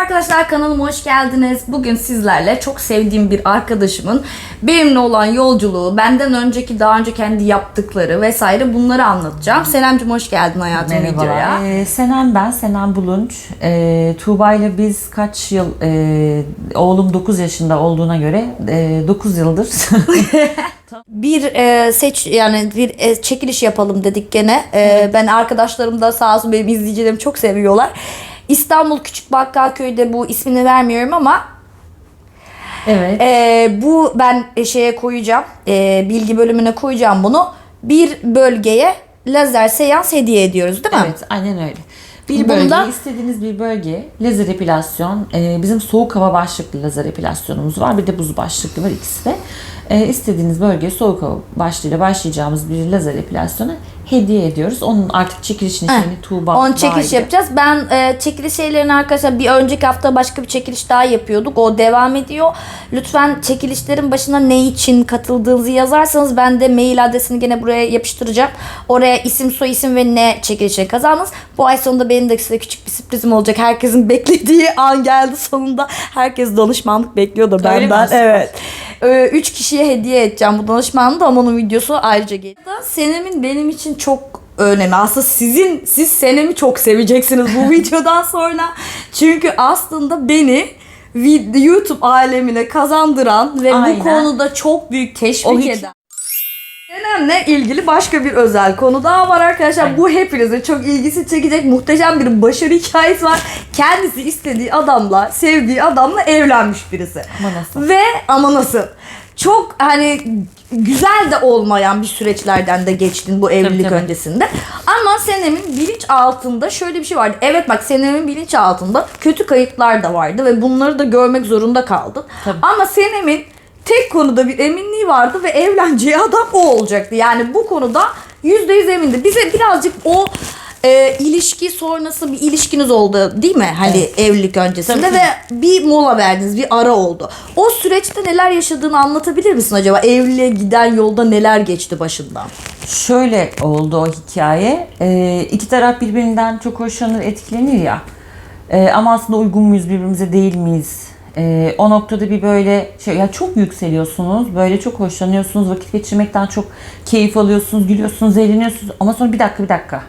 arkadaşlar kanalıma hoş geldiniz. Bugün sizlerle çok sevdiğim bir arkadaşımın benimle olan yolculuğu, benden önceki daha önce kendi yaptıkları vesaire bunları anlatacağım. Senemcim hoş geldin hayatım videoya. Merhabalar. Ee, Senem ben, Senem Bulunç. Ee, Tuğba ile biz kaç yıl, e, oğlum 9 yaşında olduğuna göre e, 9 yıldır Bir e, seç yani bir e, çekiliş yapalım dedik gene. E, Ben arkadaşlarım da sağ olsun benim izleyicilerim çok seviyorlar. İstanbul Küçük Bakkalköy'de bu ismini vermiyorum ama evet. Ee, bu ben şeye koyacağım. ee, bilgi bölümüne koyacağım bunu. Bir bölgeye lazer seans hediye ediyoruz değil mi? Evet, aynen öyle. Bir bölge, Bunda- istediğiniz bir bölge, lazer epilasyon. Ee, bizim soğuk hava başlıklı lazer epilasyonumuz var. Bir de buz başlıklı var ikisi de. Ee, istediğiniz bölgeye soğuk hava başlığıyla başlayacağımız bir lazer epilasyonu hediye ediyoruz. Onun artık çekilişini şeyini Tuğba On çekiliş dahil. yapacağız. Ben e, çekiliş şeylerini arkadaşlar bir önceki hafta başka bir çekiliş daha yapıyorduk. O devam ediyor. Lütfen çekilişlerin başına ne için katıldığınızı yazarsanız ben de mail adresini gene buraya yapıştıracağım. Oraya isim soy isim ve ne çekilişe kazandınız. Bu ay sonunda benim de size küçük bir sürprizim olacak. Herkesin beklediği an geldi sonunda. Herkes danışmanlık bekliyordu Öyle mi? benden. Evet. Ee, Üç kişiye hediye edeceğim bu danışmanlığı da ama onun videosu ayrıca gelir. Senem'in benim için çok önemi. Aslında sizin, siz Senem'i çok seveceksiniz bu videodan sonra. Çünkü aslında beni YouTube alemine kazandıran ve Aynen. bu konuda çok büyük O teşvik hiç- eden. Senem'le ilgili başka bir özel konu daha var arkadaşlar. Bu hepinizin çok ilgisi çekecek muhteşem bir başarı hikayesi var. Kendisi istediği adamla, sevdiği adamla evlenmiş birisi. Ama nasıl? Ve ama nasıl? Çok hani güzel de olmayan bir süreçlerden de geçtin bu evlilik tabii. öncesinde. Ama Senem'in bilinç altında şöyle bir şey vardı. Evet bak Senem'in bilinç altında kötü kayıtlar da vardı ve bunları da görmek zorunda kaldın. Tabii. Ama Senem'in tek konuda bir eminliği vardı ve evleneceği adam o olacaktı. Yani bu konuda yüzde yüz emindi. Bize birazcık o e, ilişki sonrası bir ilişkiniz oldu değil mi? Hani evlilik öncesinde Tabii. ve bir mola verdiniz, bir ara oldu. O süreçte neler yaşadığını anlatabilir misin acaba? Evliliğe giden yolda neler geçti başından? Şöyle oldu o hikaye. Ee, iki taraf birbirinden çok hoşlanır, etkilenir ya. Ee, ama aslında uygun muyuz birbirimize değil miyiz? Ee, o noktada bir böyle şey ya çok yükseliyorsunuz, böyle çok hoşlanıyorsunuz, vakit geçirmekten çok keyif alıyorsunuz, gülüyorsunuz, eğleniyorsunuz. Ama sonra bir dakika bir dakika.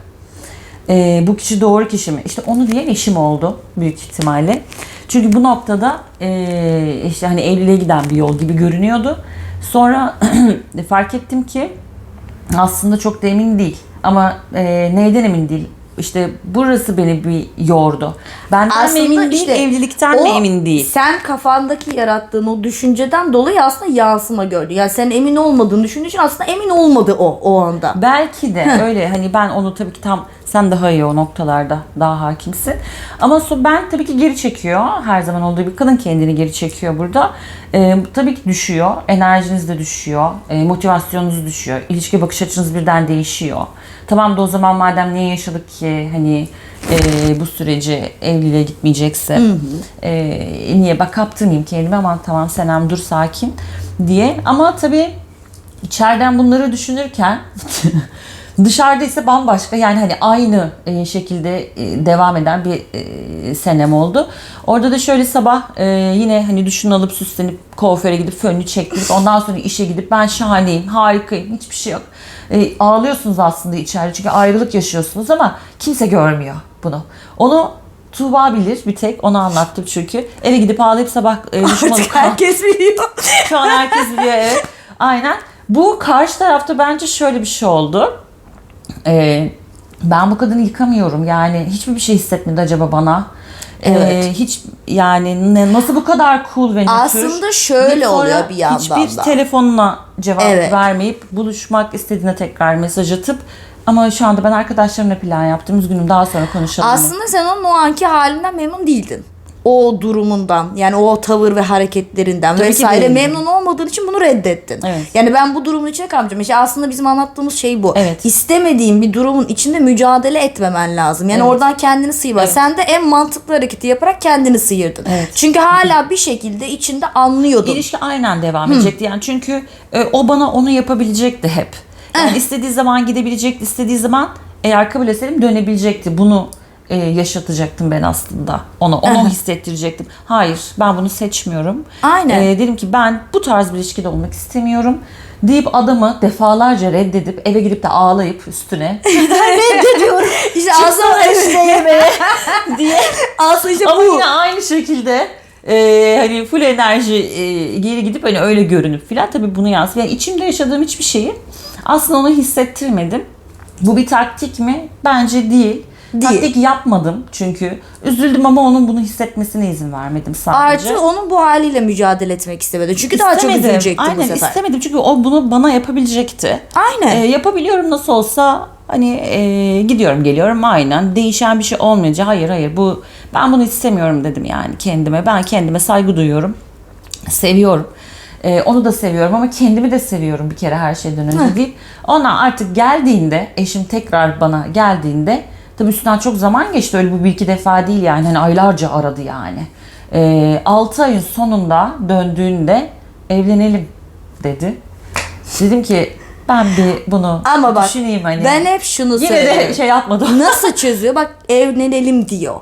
Ee, bu kişi doğru kişi mi? İşte onu diyen eşim oldu büyük ihtimalle. Çünkü bu noktada ee, işte hani evliliğe giden bir yol gibi görünüyordu. Sonra fark ettim ki aslında çok da emin değil. Ama e, neyden emin değil? İşte burası beni bir yordu. Benden mi emin değil, evlilikten o mi emin değil? Sen kafandaki yarattığın o düşünceden dolayı aslında yansıma gördü. Yani sen emin olmadığını düşündüğün için aslında emin olmadı o o anda. Belki de öyle hani ben onu tabii ki tam sen daha iyi o noktalarda daha hakimsin. Ama so, ben tabii ki geri çekiyor. Her zaman olduğu bir kadın kendini geri çekiyor burada. Ee, tabii ki düşüyor. Enerjiniz de düşüyor. E, motivasyonunuz düşüyor. İlişki bakış açınız birden değişiyor. Tamam da o zaman madem niye yaşadık ki hani e, bu süreci evliliğe gitmeyecekse e, niye bak kaptırmayayım kendimi aman tamam Senem dur sakin diye. Ama tabii içeriden bunları düşünürken dışarıda ise bambaşka yani hani aynı e, şekilde e, devam eden bir e, senem oldu. Orada da şöyle sabah e, yine hani düşün alıp süslenip kuaföre gidip fönünü çektirip ondan sonra işe gidip ben şahaneyim, harikayım, hiçbir şey yok. E, ağlıyorsunuz aslında içeride çünkü ayrılık yaşıyorsunuz ama kimse görmüyor bunu. Onu Tuğba bilir bir tek onu anlattım çünkü. Eve gidip ağlayıp sabah e, düşman Artık herkes biliyor. şu an herkes biliyor evet. Aynen. Bu karşı tarafta bence şöyle bir şey oldu. Ee, ben bu kadını yıkamıyorum. Yani hiçbir bir şey hissetmedi acaba bana. Ee, Evet. hiç yani ne, nasıl bu kadar cool ve nötr. Aslında şöyle oluyor bir yandan Hiçbir da. telefonuna cevap Evet. vermeyip buluşmak istediğine tekrar mesaj atıp ama şu anda ben arkadaşlarımla plan yaptım. Üzgünüm daha sonra konuşalım. mı? Aslında sen onun o anki halinden memnun değildin. O durumundan yani o tavır ve hareketlerinden Tabii vesaire memnun olmadığın için bunu reddettin. Evet. Yani ben bu durumun içine kalmayacağım. İşte aslında bizim anlattığımız şey bu. Evet. İstemediğin bir durumun içinde mücadele etmemen lazım. Yani Evet. oradan kendini sıyırma. Evet. Sen de en mantıklı hareketi yaparak kendini sıyırdın. Evet. Çünkü hala bir şekilde içinde anlıyordun. İlişki aynen devam edecekti. Yani çünkü e, o bana onu yapabilecekti hep. Yani istediği zaman gidebilecekti, istediği zaman eğer kabul etseydim dönebilecekti. Bunu e, yaşatacaktım ben aslında ona. Onu hissettirecektim. Hayır ben bunu seçmiyorum. Aynen. E, dedim ki ben bu tarz bir ilişkide olmak istemiyorum. Deyip adamı defalarca reddedip eve gidip de ağlayıp üstüne reddediyorum. İşte aslında işte yemeğe diye. aslında işte Ama bu. yine aynı şekilde e, hani full enerji e, geri gidip hani öyle görünüp filan tabii bunu yansıtıyor. Yani içimde yaşadığım hiçbir şeyi aslında onu hissettirmedim. Bu bir taktik mi? Bence değil. Değil. Taktik yapmadım çünkü. Üzüldüm ama onun bunu hissetmesine izin vermedim sadece. Artı onun bu haliyle mücadele etmek istemedi. Çünkü daha çok İstemedim. üzülecekti Aynen bu sefer. istemedim çünkü o bunu bana yapabilecekti. Aynen. E, yapabiliyorum nasıl olsa hani e, gidiyorum geliyorum aynen değişen bir şey olmayınca hayır hayır bu ben bunu istemiyorum dedim yani kendime ben kendime saygı duyuyorum seviyorum E, onu da seviyorum ama kendimi de seviyorum bir kere her şeyden önce deyip ona artık geldiğinde eşim tekrar bana geldiğinde tabii üstünden çok zaman geçti öyle bu bir iki defa değil yani hani aylarca aradı yani e, 6 ayın sonunda döndüğünde evlenelim dedi dedim ki ben bir bunu Ama bak düşüneyim hani. ben hep şunu Yine söylüyorum. de şey yapmadım. Nasıl çözüyor? Bak evlenelim diyor.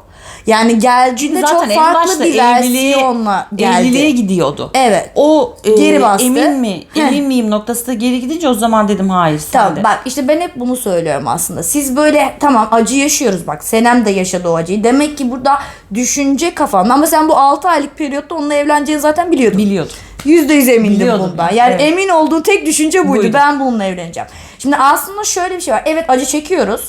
Yani geldiğinde çok Zaten en farklı başta bir evliliğe, versiyonla geldi. evliliğe gidiyordu. Evet. O e, Geri bastı. emin mi, emin miyim noktasında geri gidince o zaman dedim hayır sen Tamam de. bak işte ben hep bunu söylüyorum aslında. Siz böyle tamam acı yaşıyoruz bak. Senem de yaşadı o acıyı. Demek ki burada düşünce kafan. Ama sen bu 6 aylık periyotta onunla evleneceğini zaten biliyordun. Biliyordum. Yüzde yüz emindim Biliyordum. bundan. Yani Evet. emin olduğun tek düşünce buydu. Buydu. Ben bununla evleneceğim. Şimdi aslında şöyle bir şey var. Evet acı çekiyoruz.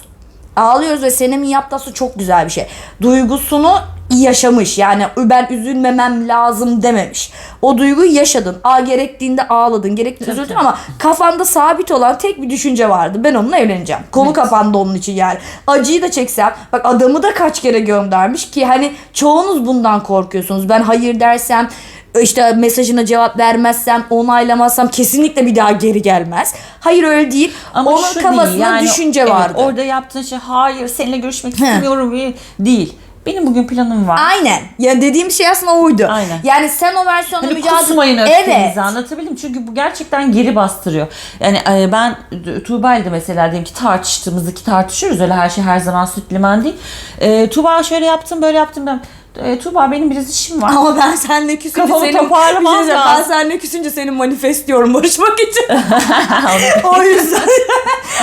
Ağlıyoruz ve Senem'in yaptığı aslında çok güzel bir şey. Duygusunu yaşamış. Yani ben üzülmemem lazım dememiş. O duyguyu yaşadın. A gerektiğinde ağladın, gerektiğinde üzüldün ama kafanda sabit olan tek bir düşünce vardı. Ben onunla evleneceğim. Konu kapandı onun için yani. Acıyı da çeksem, bak adamı da kaç kere göndermiş ki hani çoğunuz bundan korkuyorsunuz. Ben hayır dersem işte mesajına cevap vermezsem, onaylamazsam kesinlikle bir daha geri gelmez. Hayır öyle değil. Ama Onun şu kafasında değil, yani, düşünce evet, vardı. orada yaptığın şey hayır seninle görüşmek istemiyorum değil. Benim bugün planım var. Aynen. Ya dediğim şey aslında oydu. Aynen. Yani sen o versiyonda Hani mücadele... kusmayın öfkenizi Evet. anlatabildim. Çünkü bu gerçekten geri bastırıyor. Yani e, ben Tuğba ile mesela diyelim ki tartıştığımızda ki tartışıyoruz. Öyle her şey her zaman süt liman değil. E, Tuğba şöyle yaptım böyle yaptım ben. E, Tuğba benim biraz işim var. Ama ben seninle küsünce Kafamı senin... toparlamam Bir şey Ben seninle küsünce seni manifestliyorum barışmak için. o yüzden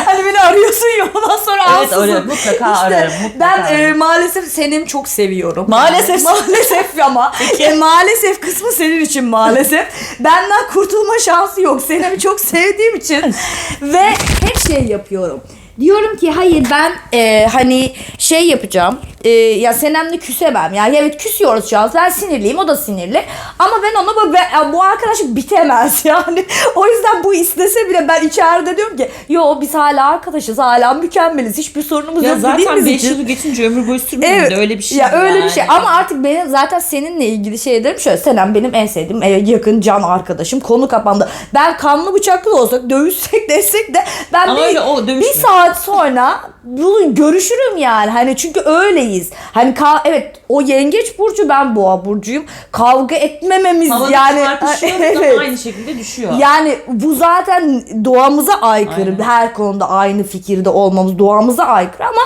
hani beni arıyorsun ya ondan sonra Evet, ansızın. öyle, mutlaka ararım, mutlaka Ben e, ararım. maalesef senin çok seviyorum. Maalesef. maalesef ama e, maalesef kısmı senin için maalesef. Benden kurtulma şansı yok. Seni çok sevdiğim için ve hep şey yapıyorum. Diyorum ki hayır ben e, hani şey yapacağım. E, ya Senem'le küsemem. Yani evet küsüyoruz şu an. Ben sinirliyim. O da sinirli. Ama ben ona bu, bu arkadaşlık bitemez yani. O yüzden bu istese bile ben içeride diyorum ki yo biz hala arkadaşız. Hala mükemmeliz. Hiçbir sorunumuz Ya yok zaten dediğimiz 5 için. yılı geçince ömür boyu sürmüyor Evet. öyle bir şey. Ya öyle bir yani. şey ama artık benim zaten seninle ilgili şey ederim şöyle Senem benim en sevdiğim yakın can arkadaşım konu kapandı. Ben kanlı bıçaklı olsak dövüşsek desek de ben Ama bir, öyle o bir saat sonra bunu görüşürüm yani hani çünkü öyleyiz. Hani ka- evet o yengeç burcu ben boğa burcuyum. Kavga etmememiz Havada yani çarpışıyoruz evet. ama aynı şekilde düşüyor. Yani bu zaten doğamıza aykırı. Aynen. Her konuda aynı fikirde olmamız doğamıza aykırı ama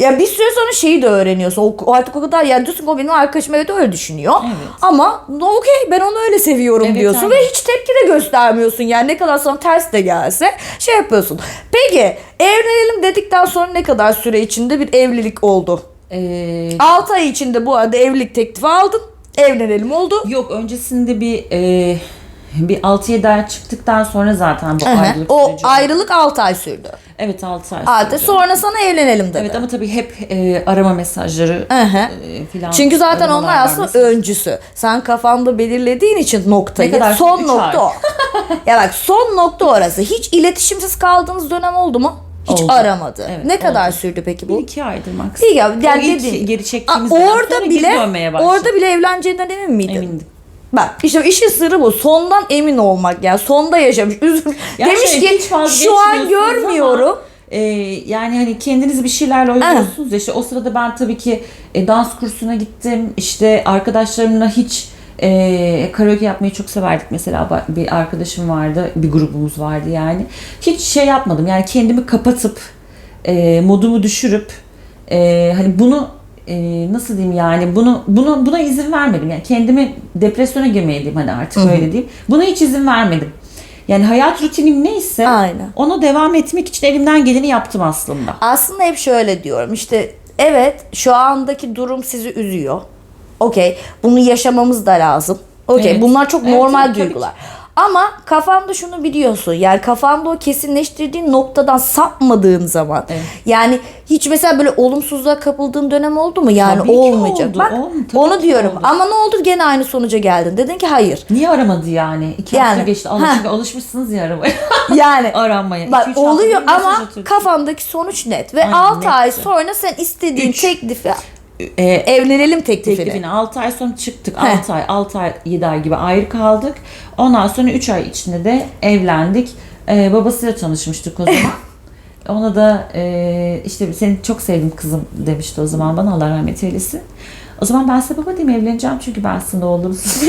ya bir süre sonra şeyi de öğreniyorsun. O, artık o kadar ya diyorsun o benim arkadaşım evet öyle düşünüyor. Evet. Ama okey ben onu öyle seviyorum Evet, diyorsun aynen. ve hiç tepki de göstermiyorsun. Yani ne kadar sana ters de gelse şey yapıyorsun. Peki evlenelim dedikten sonra ne kadar süre içinde bir evlilik oldu? Ee, 6 ay içinde bu arada evlilik teklifi aldın. Evlenelim oldu. yok öncesinde bir e, bir 6-7 ay çıktıktan sonra zaten bu Hı hı. ayrılık O süreci. ayrılık 6 ay sürdü. Evet 6 ay. Artı sürdü. sonra sana evlenelim dedi. Evet ama tabii hep e, arama mesajları Hı hı. e, filan. Çünkü zaten aramalar onlar aslında mesela. öncüsü. Sen kafanda belirlediğin için noktayı. Ne kadar? son Üç nokta ay. o. ya bak son nokta orası. Hiç iletişimsiz kaldığınız dönem oldu mu? Hiç Oldu. aramadı. Evet, ne kadar oldu. sürdü peki Bir bu? iki aydır max. İyi ya, yani o ilk geri çektiğimiz orada bile orada bile evleneceğinden emin miydin? Emindim. Bak işte işin sırrı bu. Sondan emin olmak yani. Sonda yaşamış. Üzüm. Ya Demiş şey, ki şu an görmüyorum. ama, e, yani hani kendiniz bir şeylerle oynuyorsunuz ya işte o sırada ben tabii ki e, dans kursuna gittim işte arkadaşlarımla hiç e, karaoke yapmayı çok severdik mesela bir arkadaşım vardı bir grubumuz vardı yani hiç şey yapmadım yani kendimi kapatıp e, modumu düşürüp e, hani bunu e, nasıl diyeyim yani bunu bunu buna izin vermedim. Yani kendimi depresyona girmeye diyeyim hani artık öyle diyeyim. Buna hiç izin vermedim. Yani hayat rutinim neyse Aynen. ona devam etmek için elimden geleni yaptım aslında. Aslında hep şöyle diyorum işte evet şu andaki durum sizi üzüyor. Okey bunu yaşamamız da lazım. Okey Evet. bunlar çok Evet, normal tabii duygular. Ama kafanda şunu biliyorsun yani kafanda o kesinleştirdiğin noktadan sapmadığın zaman Evet. yani hiç mesela böyle olumsuzluğa kapıldığın dönem oldu mu yani Tabii olmayacak. oldu, Bak oldu, onu diyorum oldu. ama ne oldu gene aynı sonuca geldin dedin ki hayır Niye aramadı yani? İki hafta Yani, geçti. ha. Alışık, alışmışsınız ya aramaya. yani aranmaya. Bak İki, hafta oluyor ama kafandaki sonuç net ve Aynen, 6 ay sonra sen istediğin Üç. teklifi Ee, evlenelim teklifini. teklifini 6 ay sonra çıktık. Heh. 6 ay, 6 ay, 7 ay gibi ayrı kaldık. Ondan sonra 3 ay içinde de evlendik. Ee, babasıyla tanışmıştık o zaman. Ona da e, işte seni çok sevdim kızım demişti o zaman bana Allah rahmet eylesin. O zaman ben size baba diyeyim evleneceğim çünkü ben sizin oğlunuzum.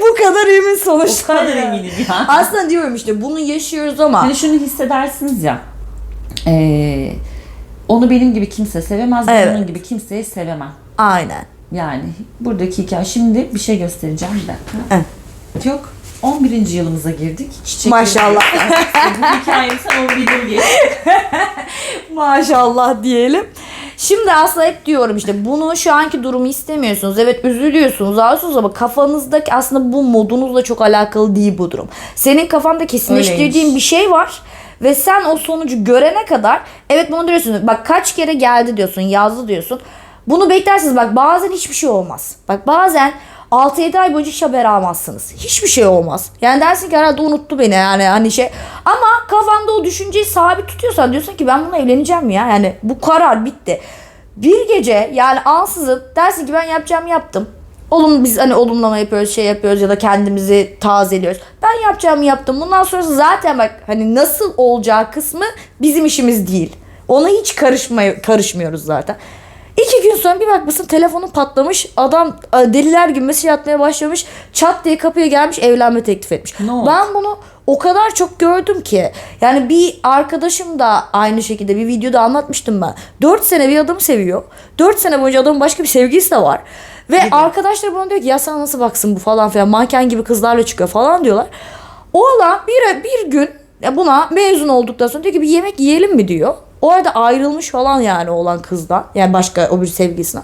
Bu kadar emin o sonuçlar. kadar eminim ya. Aslında diyorum işte bunu yaşıyoruz ama Hani şunu hissedersiniz ya. e, onu benim gibi kimse sevemez. Evet. onun gibi kimseyi sevemem. aynen. Yani buradaki hikaye. Şimdi bir şey göstereceğim bir dakika. Heh. Yok. 11. yılımıza girdik. Çiçek Maşallah. Bu hikayeyi sen 11 yıl geç. Maşallah diyelim. Şimdi aslında hep diyorum işte bunu şu anki durumu istemiyorsunuz. Evet üzülüyorsunuz, ağlıyorsunuz ama kafanızdaki aslında bu modunuzla çok alakalı değil bu durum. Senin kafanda kesinleştirdiğin Öyleymiş. bir şey var ve sen o sonucu görene kadar evet bunu diyorsun. Bak kaç kere geldi diyorsun, yazdı diyorsun. Bunu beklersiniz. Bak bazen hiçbir şey olmaz. Bak bazen 6-7 ay boyunca hiç haber almazsınız. Hiçbir şey olmaz. Yani dersin ki herhalde unuttu beni yani hani şey. Ama kafanda o düşünceyi sabit tutuyorsan diyorsun ki ben bununla evleneceğim ya. Yani bu karar bitti. Bir gece yani ansızın dersin ki ben yapacağım yaptım. Olum biz hani olumlama yapıyoruz, şey yapıyoruz ya da kendimizi tazeliyoruz. Ben yapacağımı yaptım. Bundan sonrası zaten bak hani nasıl olacağı kısmı bizim işimiz değil. Ona hiç karışmaya karışmıyoruz zaten. İki gün sonra bir bakmışsın telefonun patlamış. Adam deliler gibi mesaj atmaya başlamış. Çat diye kapıya gelmiş evlenme teklif etmiş. Ne oldu? Ben bunu o kadar çok gördüm ki. Yani bir arkadaşım da aynı şekilde bir videoda anlatmıştım ben. 4 sene bir adamı seviyor. 4 sene boyunca adamın başka bir sevgilisi de var. Ve arkadaşlar bana diyor ki ya sana nasıl baksın bu falan filan. Manken gibi kızlarla çıkıyor falan diyorlar. Oğlan bir, bir gün buna mezun olduktan sonra diyor ki bir yemek yiyelim mi diyor. O arada ayrılmış falan yani olan kızdan. Yani başka o bir sevgilisine.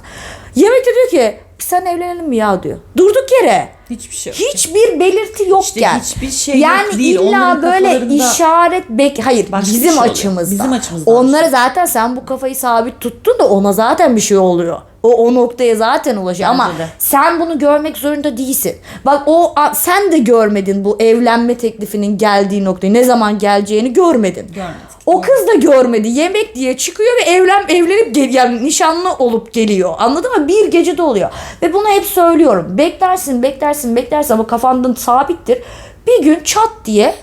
Yemekte diyor ki sen evlenelim mi ya diyor. Durduk yere. Hiçbir şey yok. Hiçbir belirti yokken. İşte hiçbir şey yani yok değil. illa Onların böyle kafalarında işaret bek hayır başka bizim şey oluyor. açımızda. Bizim açımızdan Onlara şey. zaten sen bu kafayı sabit tuttun da ona zaten bir şey oluyor. O o noktaya zaten ulaşıyor ama de. sen bunu görmek zorunda değilsin. Bak o a- sen de görmedin bu evlenme teklifinin geldiği noktayı. Ne zaman geleceğini görmedin. Görmedik. O kız da görmedi. Yemek diye çıkıyor ve evlen evlenip gel yani nişanlı olup geliyor. Anladın mı? Bir gecede oluyor. Ve bunu hep söylüyorum. Beklersin, beklersin, beklersin ama kafanda sabittir. Bir gün çat diye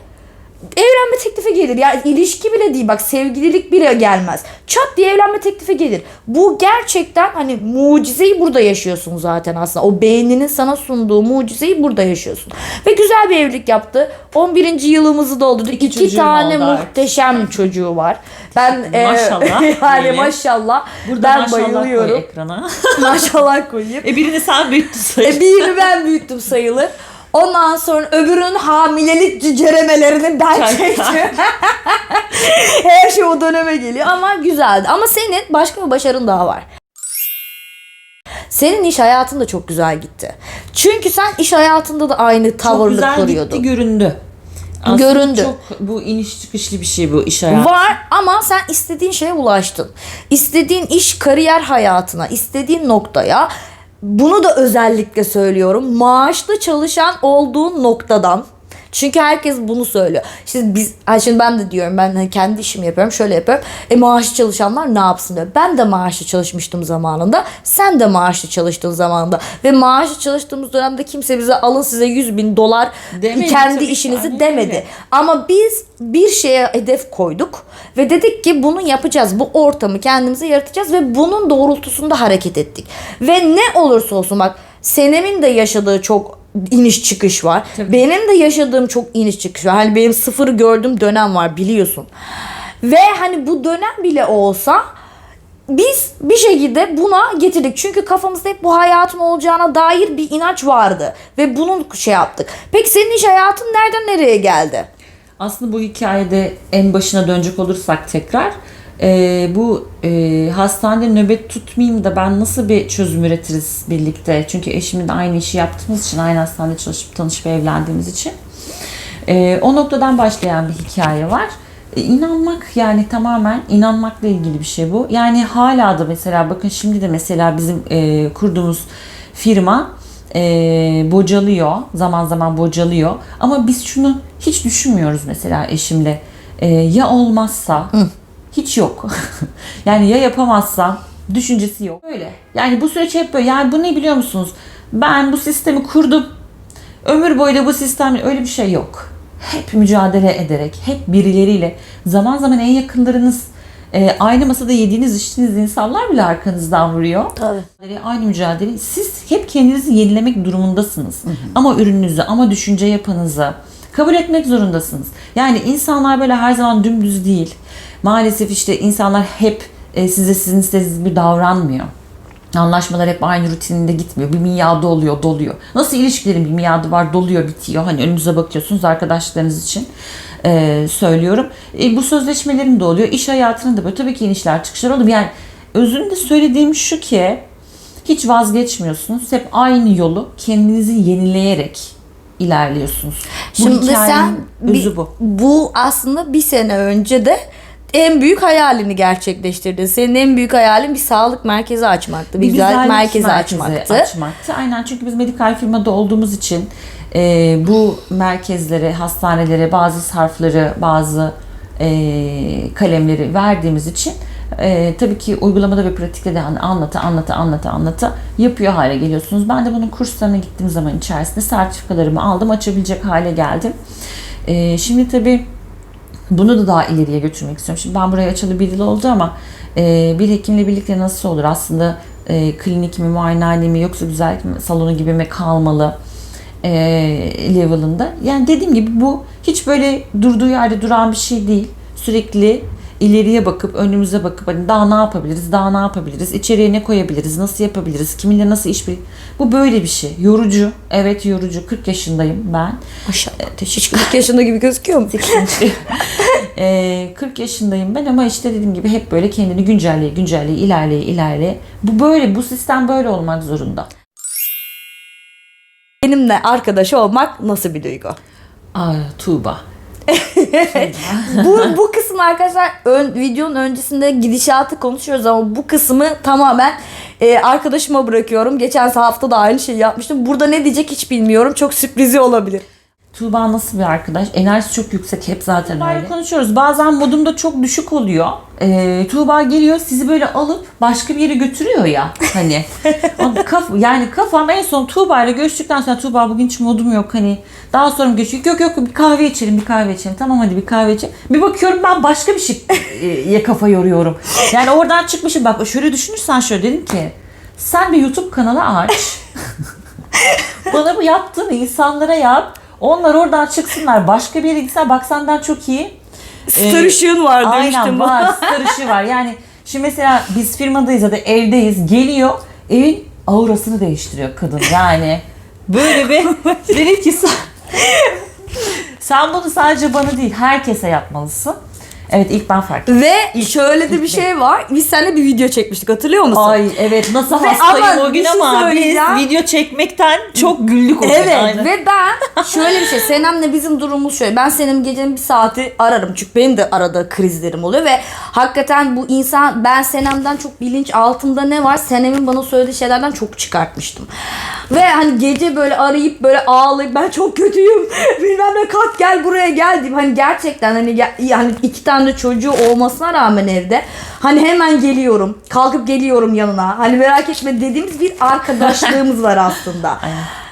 evlenme teklifi gelir. Yani ilişki bile değil bak sevgililik bile gelmez. Çat diye evlenme teklifi gelir. Bu gerçekten hani mucizeyi burada yaşıyorsun zaten aslında. O beyninin sana sunduğu mucizeyi burada yaşıyorsun. Ve güzel bir evlilik yaptı. 11. yılımızı doldurdu. İki İki, tane oldu muhteşem çocuğu var. Ben e, Maşallah yani diyelim. maşallah. Burada ben maşallah bayılıyorum. koy ekrana. maşallah koyayım. e birini sen büyüttün sayın. E, birini ben büyüttüm sayılır. Ondan sonra öbürünün hamilelik cüceremelerini ben çektim. Her şey o döneme geliyor ama güzeldi. Ama senin başka bir başarın daha var. Senin iş hayatın da çok güzel gitti. Çünkü sen iş hayatında da aynı Çok tavırlı güzel koruyordun. gitti göründü. Aslında Göründü. Çok bu iniş çıkışlı bir şey bu iş hayatı. Var ama sen istediğin şeye ulaştın. İstediğin iş, kariyer hayatına, istediğin noktaya bunu da özellikle söylüyorum. Maaşlı çalışan olduğun noktadan çünkü herkes bunu söylüyor. İşte biz, şimdi ben de diyorum ben hani kendi işimi yapıyorum şöyle yapıyorum. E maaşlı çalışanlar ne yapsın diyor. Ben de maaşlı çalışmıştım zamanında. Sen de maaşlı çalıştın zamanında. Ve maaşlı çalıştığımız dönemde kimse bize alın size 100 bin dolar Demedi, kendi işinizi aynen demedi. Ama biz bir şeye hedef koyduk ve dedik ki bunu yapacağız. Bu ortamı kendimize yaratacağız ve bunun doğrultusunda hareket ettik. Ve ne olursa olsun bak Senem'in de yaşadığı çok iniş çıkış var. Tabii. Benim de yaşadığım çok iniş çıkış var. Hani benim sıfırı gördüğüm dönem var biliyorsun. Ve hani bu dönem bile olsa biz bir şekilde buna getirdik. Çünkü kafamızda hep bu hayatın olacağına dair bir inanç vardı. Ve bunun şey yaptık. Peki senin iş hayatın nereden nereye geldi? Aslında bu hikayede en başına dönecek olursak tekrar e, bu e, hastanede nöbet tutmayayım da ben nasıl bir çözüm üretiriz birlikte? Çünkü eşimin de aynı işi yaptığımız için aynı hastanede çalışıp tanışıp evlendiğimiz için e, o noktadan başlayan bir hikaye var. E, inanmak yani tamamen inanmakla ilgili bir şey bu. Yani hala da mesela bakın şimdi de mesela bizim e, kurduğumuz firma e, bocalıyor. Zaman zaman bocalıyor. Ama biz şunu hiç düşünmüyoruz mesela eşimle. E, ya olmazsa hiç yok. yani ya yapamazsam düşüncesi yok. Böyle. Yani bu süreç hep böyle. Yani bu ne biliyor musunuz? Ben bu sistemi kurdum. Ömür boyu da bu sistemle öyle bir şey yok. Hep mücadele ederek, hep birileriyle, zaman zaman en yakınlarınız, e, aynı masada yediğiniz içtiğiniz insanlar bile arkanızdan vuruyor. Tabii. Aynı mücadele. Siz hep kendinizi yenilemek durumundasınız. Ama ürününüzü, ama düşünce yapınızı kabul etmek zorundasınız. Yani insanlar böyle her zaman dümdüz değil. Maalesef işte insanlar hep e, size sizin istediğiniz bir davranmıyor. Anlaşmalar hep aynı rutininde gitmiyor. Bir miadı oluyor, doluyor. Nasıl ilişkilerin bir miadı var, doluyor, bitiyor. Hani önünüze bakıyorsunuz arkadaşlarınız için e, söylüyorum. E, bu sözleşmelerin de oluyor. İş hayatında da böyle tabii ki inişler çıkışlar oluyor. Yani özünde söylediğim şu ki hiç vazgeçmiyorsunuz. Hep aynı yolu kendinizi yenileyerek ilerliyorsunuz. Bu Şimdi hikayenin sen özü bir- bu. bu aslında bir sene önce de en büyük hayalini gerçekleştirdin. Senin en büyük hayalin bir sağlık merkezi açmaktı. Bir, güzellik, merkezi, açmaktı. açmaktı. Aynen çünkü biz medikal firmada olduğumuz için e, bu merkezlere, hastanelere bazı sarfları, bazı e, kalemleri verdiğimiz için e, tabii ki uygulamada ve pratikte de anlata anlata anlata anlata yapıyor hale geliyorsunuz. Ben de bunun kurslarına gittiğim zaman içerisinde sertifikalarımı aldım, açabilecek hale geldim. E, şimdi tabii bunu da daha ileriye götürmek istiyorum. Şimdi ben buraya açalı bir yıl oldu ama e, bir hekimle birlikte nasıl olur? Aslında e, klinik mi, muayenehane mi yoksa güzellik salonu gibi mi kalmalı e, level'ında. Yani dediğim gibi bu hiç böyle durduğu yerde duran bir şey değil. Sürekli ileriye bakıp önümüze bakıp hani daha ne yapabiliriz, daha ne yapabiliriz, içeriye ne koyabiliriz, nasıl yapabiliriz, kiminle nasıl iş Bu böyle bir şey. Yorucu. Evet yorucu. 40 yaşındayım ben. Maşallah. Hiç 40 yaşında gibi gözüküyor mu? Ee, 40 yaşındayım ben ama işte dediğim gibi hep böyle kendini güncelleye güncelleye ilerleye ilerleye. Bu böyle bu sistem böyle olmak zorunda. Benimle arkadaş olmak nasıl bir duygu? Aa, Tuğba. Bu, bu kısım arkadaşlar ön, videonun öncesinde gidişatı konuşuyoruz ama bu kısmı tamamen e, arkadaşıma bırakıyorum. Geçen hafta da aynı şeyi yapmıştım. Burada ne diyecek hiç bilmiyorum. Çok sürprizi olabilir. Tuğba nasıl bir arkadaş? Enerjisi çok yüksek hep zaten öyle. konuşuyoruz. Bazen modum da çok düşük oluyor. Ee, Tuğba geliyor sizi böyle alıp başka bir yere götürüyor ya. Hani kaf, yani kafam en son Tuğba ile görüştükten sonra Tuğba bugün hiç modum yok hani. Daha sonra görüşüyor. Yok yok bir kahve içelim bir kahve içelim. Tamam hadi bir kahve içelim. Bir bakıyorum ben başka bir şeye kafa yoruyorum. Yani oradan çıkmışım bak şöyle düşünürsen şöyle dedim ki sen bir YouTube kanalı aç. Bana bu yaptığını insanlara yap. Onlar oradan çıksınlar. Başka bir yere gitsinler. Bak senden çok iyi. Star ışığın var demiştim Aynen var. Star ışığı var. Yani şimdi mesela biz firmadayız ya da evdeyiz. Geliyor. Evin aurasını değiştiriyor kadın. Yani böyle bir dedim ki sen bunu sadece bana değil herkese yapmalısın. Evet ilk ben fark ettim. Ve şöyle de bir şey var. Biz seninle bir video çekmiştik hatırlıyor musun? Ay evet nasıl Ve hastayım ama o gün bir şey ama biz söyleyeceğim. video çekmekten çok güldük o gün. Evet aynen. ve ben şöyle bir şey Senem'le bizim durumumuz şöyle ben Senem gecenin bir saati ararım çünkü benim de arada krizlerim oluyor ve hakikaten bu insan ben Senem'den çok bilinç altında ne var Senem'in bana söylediği şeylerden çok çıkartmıştım. Ve hani gece böyle arayıp böyle ağlayıp ben çok kötüyüm bilmem ne kalk gel buraya gel diyeyim hani gerçekten hani yani iki tane de çocuğu olmasına rağmen evde hani hemen geliyorum kalkıp geliyorum yanına hani merak etme dediğimiz bir arkadaşlığımız var aslında.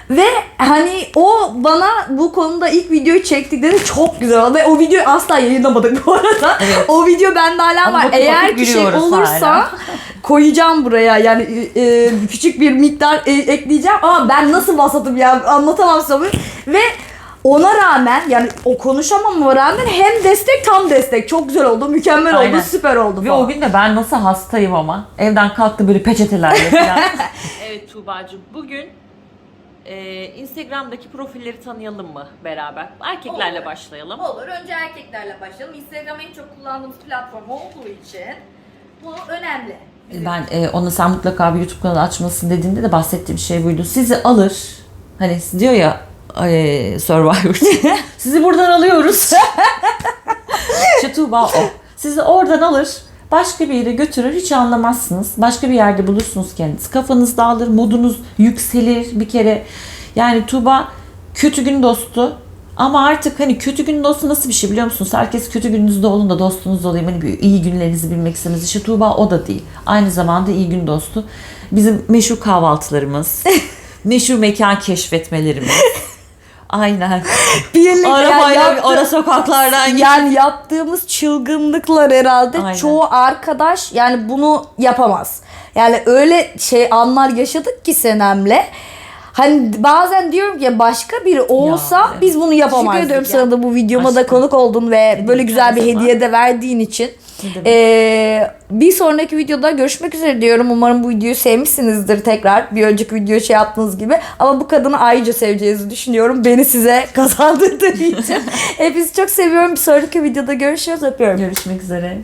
Ve hani o bana bu konuda ilk videoyu çektikleri çok güzel oldu. Ve o videoyu asla yayınlamadık bu arada. O video bende hala var. bakıp Eğer bakıp ki şey olursa hala. koyacağım buraya. Yani e, e, küçük bir miktar e, ekleyeceğim. Ama ben nasıl vasatım ya anlatamam sana. Ve Ona rağmen yani o konuşamama rağmen hem destek tam destek. Çok güzel oldu, mükemmel Aynen. oldu, süper oldu Ve falan. o gün de ben nasıl hastayım ama. Evden kalktım böyle peçetelerle falan. evet Tuğba'cığım bugün e, Instagram'daki profilleri tanıyalım mı beraber? Erkeklerle Olur. başlayalım. Olur. Önce erkeklerle başlayalım. Instagram en çok kullandığımız platform olduğu için bu önemli. Ben e, ona sen mutlaka bir YouTube kanalı açmalısın dediğinde de bahsettiğim şey buydu. Sizi alır. Hani diyor ya e, Survivor. Sizi buradan alıyoruz. işte Tuğba o. Sizi oradan alır. Başka bir yere götürür hiç anlamazsınız. Başka bir yerde bulursunuz kendiniz. Kafanız dağılır, modunuz yükselir bir kere. Yani Tuğba kötü gün dostu. Ama artık hani kötü gün dostu nasıl bir şey biliyor musunuz? Herkes kötü gününüzde olun da dostunuz olayım. Hani iyi günlerinizi bilmek istemez. İşte Tuğba o da değil. Aynı zamanda iyi gün dostu. Bizim meşhur kahvaltılarımız. meşhur mekan keşfetmelerimiz. Aynen. Birlikte Arabayla yani ara sokaklardan git. Yani yaptığımız çılgınlıklar herhalde Aynen. çoğu arkadaş yani bunu yapamaz. Yani öyle şey anlar yaşadık ki Senem'le. Hani bazen diyorum ki başka biri olsa evet. biz bunu yapamazdık. Teşekkür ya. sana da bu videoma da Aşkım. konuk oldun ve böyle güzel bir hediye de verdiğin için. Ee, bir sonraki videoda görüşmek üzere diyorum. Umarım bu videoyu sevmişsinizdir tekrar. Bir önceki video şey yaptığınız gibi. Ama bu kadını ayrıca seveceğinizi düşünüyorum. Beni size kazandırdığı için. Hepinizi çok seviyorum. Bir sonraki videoda görüşürüz. Öpüyorum. Görüşmek üzere.